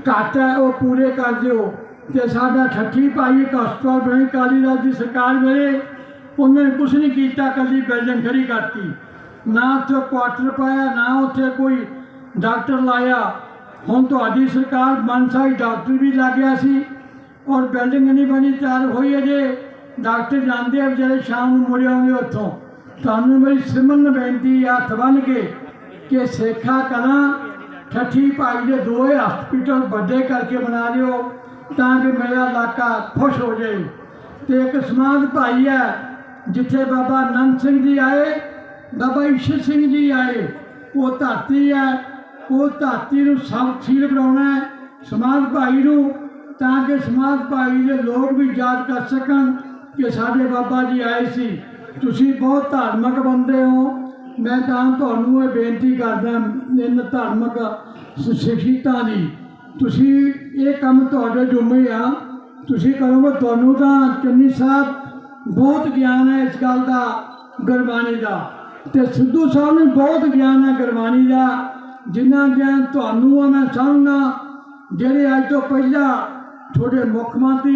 ਘੱਟ ਹੈ, ਉਹ ਪੂਰੇ ਕਰ ਦਿਓ। ਤੇ ਸਾਡਾ ਠੱਠੀ ਭਾਈ ਇੱਕ ਹਸਪਤਾਲ ਬਣੀ ਕਾਲੀ ਰਾਜ ਦੀ ਸਰਕਾਰ ਵੇਲੇ ਉਹਨੇ ਨੇ ਕੁਝ ਨਹੀਂ ਕੀਤਾ, ਕੱਲੀ ਬਿਲਡਿੰਗ ਖੜੀ ਕਰਤੀ। ਨਾ ਉੱਥੇ ਕੁਆਟਰ ਪਾਇਆ, ਨਾ ਉੱਥੇ ਕੋਈ ਡਾਕਟਰ ਲਾਇਆ। ਹੁਣ ਤੁਹਾਡੀ ਸਰਕਾਰ ਮਨਸਾਈ ਡਾਕਟਰ ਵੀ ਲੱਗਿਆ ਸੀ, ਔਰ ਬਿਲਡਿੰਗ ਨਹੀਂ ਬਣੀ, ਤਿਆਰ ਹੋਈ ਅਜੇ ਡਾਕਟਰ ਜਾਂਦੇ ਆ ਵਿਚਾਰੇ ਸ਼ਾਮ ਨੂੰ ਮੁੜ ਆਉਂਦੇ ਉੱਥੋਂ। ਤੁਹਾਨੂੰ ਮੇਰੀ ਸਿਮਰਨ ਬੇਨਤੀ ਆ, ਹੱਥ ਬੰਨ੍ਹ ਕੇ, ਕਿ ਸੇਖਾ ਕਰਾਂ ਠੱਠੀ ਭਾਈ ਦੇ ਦੋਏ ਹਸਪੀਟਲ ਵੱਡੇ ਕਰਕੇ ਬਣਾ ਦਿਓ ਤਾਂ ਕਿ ਮੇਰਾ ਇਲਾਕਾ ਖੁਸ਼ ਹੋ ਜਾਏ। ਤੇ ਇੱਕ ਸਮਾਜ ਭਾਈ ਹੈ, ਜਿੱਥੇ ਬਾਬਾ ਨੰਦ ਸਿੰਘ ਜੀ ਆਏ, ਬਾਬਾ ਈਸ਼ਰ ਸਿੰਘ ਜੀ ਆਏ। ਉਹ ਧਰਤੀ ਹੈ, ਉਹ ਧਰਤੀ ਨੂੰ ਸਭ ਸੀਲ ਬਣਾਉਣਾ ਹੈ ਸਮਾਜ ਭਾਈ ਨੂੰ, ਤਾਂ ਕਿ ਸਮਾਜ ਭਾਈ ਦੇ ਲੋਕ ਵੀ ਯਾਦ ਕਰ ਸਕਣ ਕਿ ਸਾਡੇ ਬਾਬਾ ਜੀ ਆਏ ਸੀ। ਤੁਸੀਂ ਬਹੁਤ ਧਾਰਮਿਕ ਬੰਦੇ ਹੋ ਮੈਂ ਤਾਂ ਤੁਹਾਨੂੰ ਇਹ ਬੇਨਤੀ ਕਰਦਾ ਇਹਨਾਂ ਧਾਰਮਿਕ ਸਿੱਖਿਤਾ ਦੀ। ਤੁਸੀਂ ਇਹ ਕੰਮ ਤੁਹਾਡੇ ਜੁਮੇ ਆ। ਤੁਸੀਂ ਕਰੋਗੇ, ਤੁਹਾਨੂੰ ਤਾਂ ਚੰਨੀ ਸਾਹਿਬ ਬਹੁਤ ਗਿਆਨ ਹੈ ਇਸ ਗੱਲ ਦਾ, ਗੁਰਬਾਣੀ ਦਾ। ਤੇ ਸਿੱਧੂ ਸਾਹਿਬ ਨੂੰ ਬਹੁਤ ਗਿਆਨ ਹੈ ਗੁਰਬਾਣੀ ਦਾ। ਜਿੰਨਾ ਗਿਆਨ ਤੁਹਾਨੂੰ ਆ, ਮੈਂ ਸਮਝਦਾ। ਜਿਹੜੇ ਅੱਜ ਤੋਂ ਪਹਿਲਾਂ ਤੁਹਾਡੇ ਮੁੱਖ ਮੰਤਰੀ